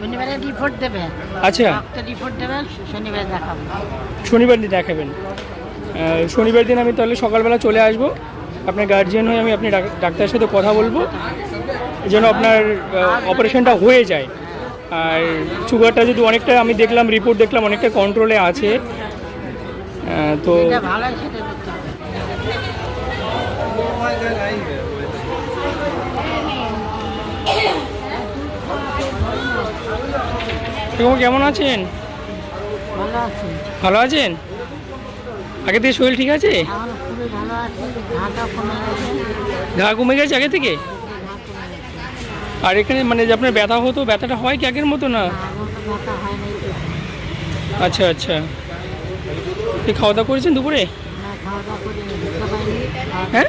শনিবারে রিপোর্ট দেবে। আচ্ছা। রিপোর্ট দেবে শনিবারে দেখাবো। শনিবার দিন দেখাবেন। শনিবার দিন আমি তাহলে সকালবেলা চলে আসব। আপনার গার্জিয়ান হয়ে আমি আপনি ডাক- ডাক্তারের সাথে কথা বলব যেন আপনার অপারেশনটা হয়ে যায়। আর সুগারটা যদি অনেকটা আমি দেখলাম রিপোর্ট দেখলাম অনেকটা কন্ট্রোলে আছে। তো ভালো কাকু কেমন আছেন? ভালো আছি। ভালো আছেন? আগে থেকে শরীর ঠিক আছে? ঘা কমে গেছে আগে থেকে? আর এখানে মানে যে আপনার ব্যথা হতো ব্যথাটা হয় কি আগের মতো না। আচ্ছা আচ্ছা। কি খাওয়া দাওয়া করেছেন দুপুরে? হ্যাঁ?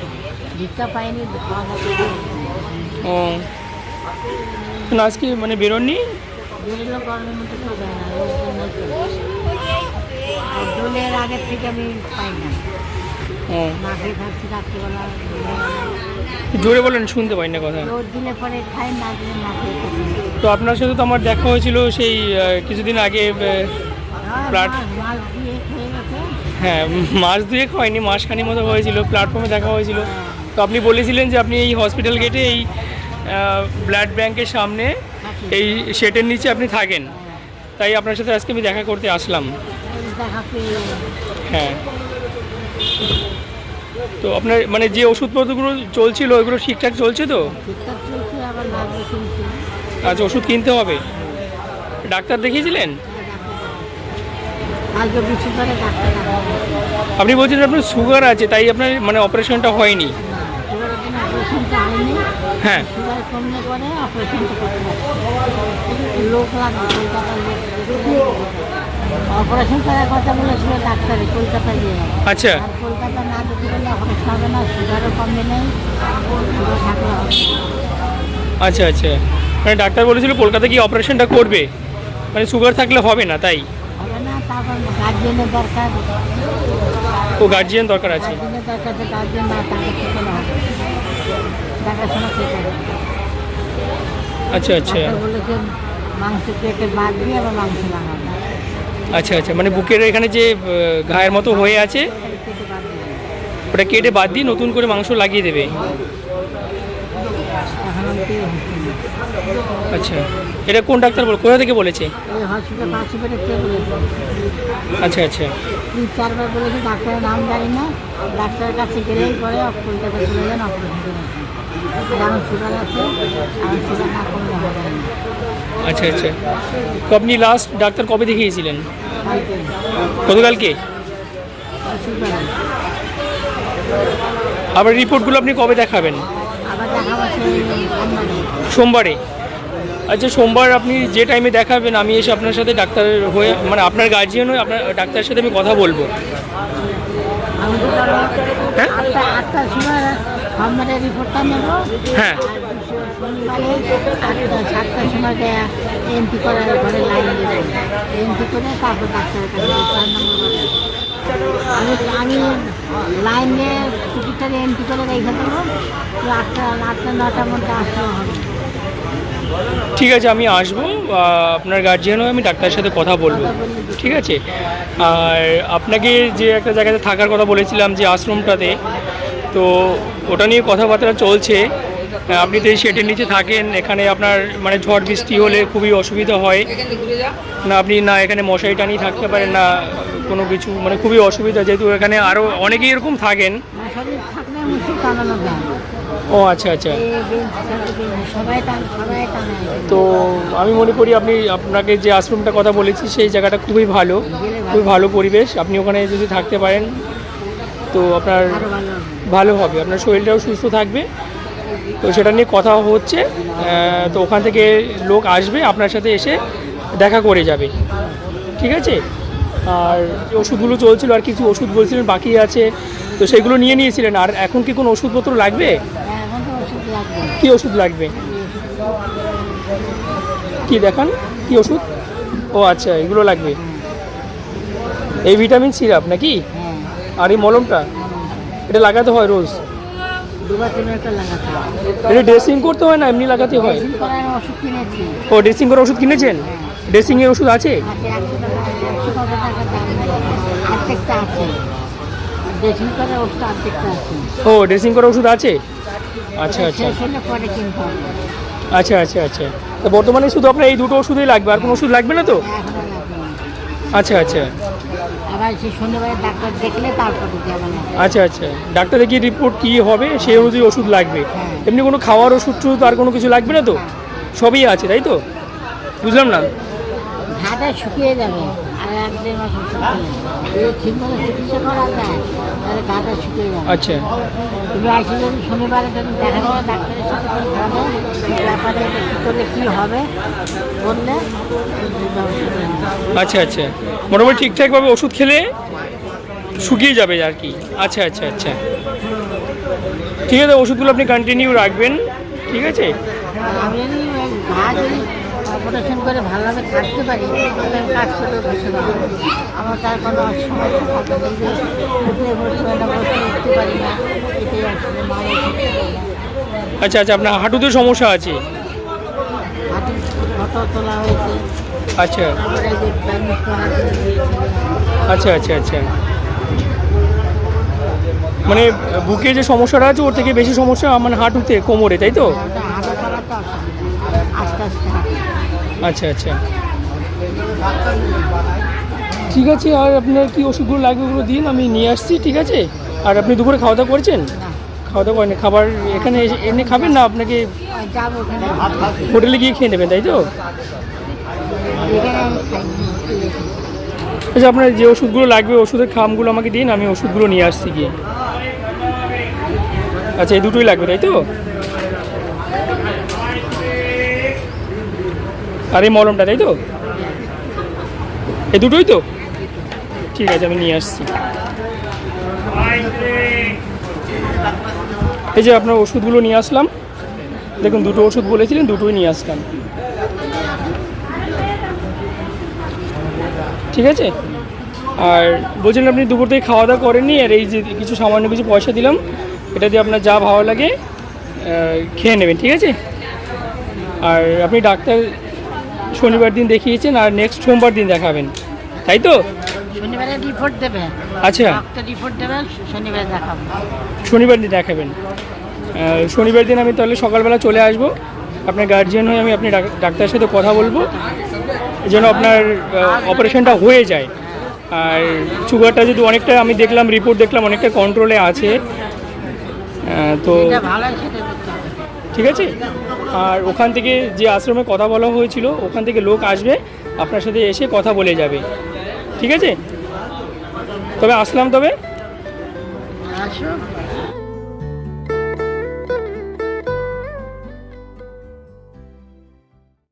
ও। আজকে মানে বেরোননি? গরমের না দোলের আগের থেকে আমি পাই না। রাত্রিবেলা জোরে বলেন শুনতে পাই না কথা। দিলে পরে খাই না দিলে না তো আপনার সাথে তো আমার দেখা হয়েছিল সেই কিছুদিন আগে হ্যাঁ মাস দুয়েক হয়নি মাসখানি মতো হয়েছিল প্ল্যাটফর্মে দেখা হয়েছিল। তো আপনি বলেছিলেন যে আপনি এই হসপিটাল গেটে এই ব্লাড ব্যাংকের সামনে এই শেটের নিচে আপনি থাকেন। তাই আপনার সাথে আজকে আমি দেখা করতে আসলাম। হ্যাঁ। তো আপনার মানে যে ওষুধপত্রগুলো চলছিল, ওইগুলো ঠিকঠাক চলছে তো? আচ্ছা ওষুধ কিনতে হবে। ডাক্তার দেখিয়েছিলেন। আপনি বলছেন আপনার সুগার আছে, তাই আপনার মানে অপারেশনটা হয়নি। হ্যাঁ। সুগার কমলে পরে অপারেশনটা করতে হবে। লোক লাগবে কলকাতার লোক। অপারেশন করার কথা বলেছিল ডাক্তারে কলকাতায় দিয়ে আচ্ছা। আর কলকাতা না যেতে গেলে অপারেশন হবে না সুগারও কমবে নেই সুগার থাকলে হবে। আচ্ছা আচ্ছা। মানে ডাক্তার বলেছিল কলকাতা গিয়ে অপারেশনটা করবে। মানে সুগার থাকলে হবে না তাই? হবে না তারপর দরকার। ও গার্জিয়ান দরকার আছে। দরকার না হবে। দেখাশোনা আচ্ছা আচ্ছা। ডাক্তার বলেছে মাংস কেটে বাদ আবার মাংস লাগাবে আচ্ছা আচ্ছা মানে বুকের এখানে যে আহ, ঘায়ের মতো হয়ে আছে ওটা কেটে বাদ দিয়ে নতুন করে মাংস লাগিয়ে দেবে। এখন অব্দি হচ্ছে না। আচ্ছা। এটা কোন ডাক্তার বল কোথা থেকে বলেছে? আচ্ছা আচ্ছা। তিন চারবার বলেছে ডাক্তারের নাম জানি না। ডাক্তারের কাছে গেলেই পরে কলকাতা চলে যান অপারেশন করে আসেন। আর আমার সুগার আছে আমার সুগার না কমলে হবে আচ্ছা আচ্ছা। তো আপনি লাস্ট ডাক্তার কবে দেখিয়েছিলেন? গতকালকে? আবার রিপোর্টগুলো আপনি কবে দেখাবেন? সোমবারে। আচ্ছা সোমবার আপনি যে টাইমে দেখাবেন আমি এসে আপনার সাথে ডাক্তার হয়ে মানে আপনার গার্জিয়ান হয়ে আপনার ডাক্তারের সাথে আমি কথা বলব হ্যাঁ? হ্যাঁ। আমি আমি লাইনে টিকিটটা এন্ট্রি করে রেখে দেবো আটটা আটটা নটার মধ্যে আসলেও হবে ঠিক আছে, আমি আসব আপনার গার্জিয়ান হয়ে আমি ডাক্তারের সাথে কথা বলব, ঠিক আছে? আর আপনাকে যে একটা জায়গাতে থাকার কথা বলেছিলাম যে আশ্রমটাতে, তো ওটা নিয়ে কথাবার্তা চলছে। আপনি তো এই শেডের নিচে থাকেন এখানে আপনার মানে ঝড় বৃষ্টি হলে খুবই অসুবিধা হয়। না আপনি না এখানে মশারি টানিয়ে থাকতে পারেন না কোনো কিছু মানে খুবই অসুবিধা। যেহেতু এখানে আরও অনেকেই এরকম থাকেন। ও আচ্ছা আচ্ছা। তো আমি মনে করি আপনি আপনাকে যে আশ্রমটা কথা বলেছি সেই জায়গাটা খুবই ভালো। খুবই ভালো পরিবেশ। আপনি ওখানে যদি থাকতে পারেন তো আপনার ভালো হবে। আপনার শরীরটাও সুস্থ থাকবে। তো সেটা নিয়ে কথা হচ্ছে তো ওখান থেকে লোক আসবে আপনার সাথে এসে দেখা করে যাবে। ঠিক আছে? আর ওষুধগুলো চলছিল আর কিছু ওষুধ বলছিলেন বাকি আছে তো সেগুলো নিয়ে নিয়েছিলেন। আর এখন কি কোনো ওষুধপত্র লাগবে? হ্যাঁ, কি ওষুধ লাগবে? কি দেখান? কি ওষুধ? ও আচ্ছা এগুলো লাগবে। এই ভিটামিন সিরাপ নাকি? হ্যাঁ। আর এই মলমটা? এটা লাগাতে হয় রোজ? এটা ড্রেসিং করতে হয় না? এমনি লাগাতে হয়? ও, ড্রেসিং করার ওষুধ কিনেছেন? ড্রেসিং ওষুধ আছে? ও, ড্রেসিং করার ওষুধ আছে? আচ্ছা আচ্ছা। আচ্ছা আচ্ছা আচ্ছা। তো বর্তমানে শুধু আপনার এই দুটো ওষুধই লাগবে? আর কোনো ওষুধ লাগবে না তো। আচ্ছা আচ্ছা। আবার সেই সন্ধ্যাবেলা ডাক্তার দেখলে তারপরে যাবে না আচ্ছা আচ্ছা। ডাক্তার দেখিয়ে রিপোর্ট কি হবে সেই অনুযায়ী ওষুধ লাগবে। হ্যাঁ। এমনি কোনো খাওয়ার ওষুধ টুধ আর কোনো কিছু লাগবে না তো? সবই আছে তাই তো? বুঝলাম না। শুকিয়ে যাবে আর এক দেড় মাস ওষুধ খেলে। চিকিৎসা করা যায়? আচ্ছা। তুমি আসলে যদি শনিবারে যদি দেখা যাবে ডাক্তারের সাথে করে ব্যাপারে করলে কী হবে বললে আচ্ছা আচ্ছা। মোটামুটি ঠিকঠাকভাবে ওষুধ খেলে শুকিয়ে যাবে আর কি। আচ্ছা আচ্ছা আচ্ছা। ঠিক আছে ওষুধগুলো আপনি কন্টিনিউ রাখবেন। ঠিক আছে? অপারেশন করে ভালোভাবে থাকতে পারি তাহলে কাজ করতে বসে পারব আমার তার কোনো সমস্যা থাকে না যে বসে না বসে উঠতে পারি না। এটাই আসলে মায়ের আচ্ছা আচ্ছা আপনার হাঁটুতে সমস্যা আছে? হাতে ফটো তোলা হয়েছে। আচ্ছা। আচ্ছা আচ্ছা আচ্ছা। মানে বুকে যে সমস্যাটা আছে ওর থেকে বেশি সমস্যা মানে হাঁটুতে কোমরে তাই তো? হাঁটা অসুবিধা। আস্তে আস্তে হাঁটা আচ্ছা আচ্ছা। ঠিক আছে আর আপনার কি ওষুধগুলো লাগবে ওগুলো দিন আমি নিয়ে আসছি ঠিক আছে? আর আপনি দুপুরে খাওয়া দাওয়া করছেন? খাওয়া দাওয়া করেন খাবার এখানে এমনি খাবেন না আপনাকে হোটেলে গিয়ে খেয়ে নেবেন তাই তো? আচ্ছা আপনার যে ওষুধগুলো লাগবে ওষুধের খামগুলো আমাকে দিন আমি ওষুধগুলো নিয়ে আসছি গিয়ে। আচ্ছা এই দুটোই লাগবে তাই তো? আর এই মলমটা, তাই তো? এই দুটোই তো? ঠিক আছে, আমি নিয়ে আসছি। এই যে আপনার ওষুধগুলো নিয়ে আসলাম। দেখুন, দুটো ওষুধ বলেছিলেন, দুটোই নিয়ে আসলাম। ঠিক আছে? আর বলছিলেন আপনি দুপুর থেকে খাওয়া দাওয়া করেননি, আর এই যে কিছু সামান্য কিছু পয়সা দিলাম, এটা দিয়ে আপনার যা ভালো লাগে খেয়ে নেবেন, ঠিক আছে? আর আপনি ডাক্তার শনিবার দিন দেখিয়েছেন আর নেক্সট সোমবার দিন দেখাবেন। তাই তো? শনিবারে রিপোর্ট দেবে। আচ্ছা। রিপোর্ট দেবে শনিবারে দেখাবো। শনিবার দিন দেখাবেন। শনিবার দিন আমি তাহলে সকালবেলা চলে আসব। আপনার গার্জিয়ান হয়ে আমি আপনি ডাক- ডাক্তারের সাথে কথা বলব। যেন আপনার অপারেশনটা হয়ে যায়। আর সুগারটা যদি অনেকটা আমি দেখলাম রিপোর্ট দেখলাম অনেকটা কন্ট্রোলে আছে। তো ঠিক আছে? আর ওখান থেকে যে আশ্রমে কথা বলা হয়েছিল, ওখান থেকে লোক আসবে, আপনার সাথে এসে কথা বলে যাবে। ঠিক আছে? তবে আসলাম তবে?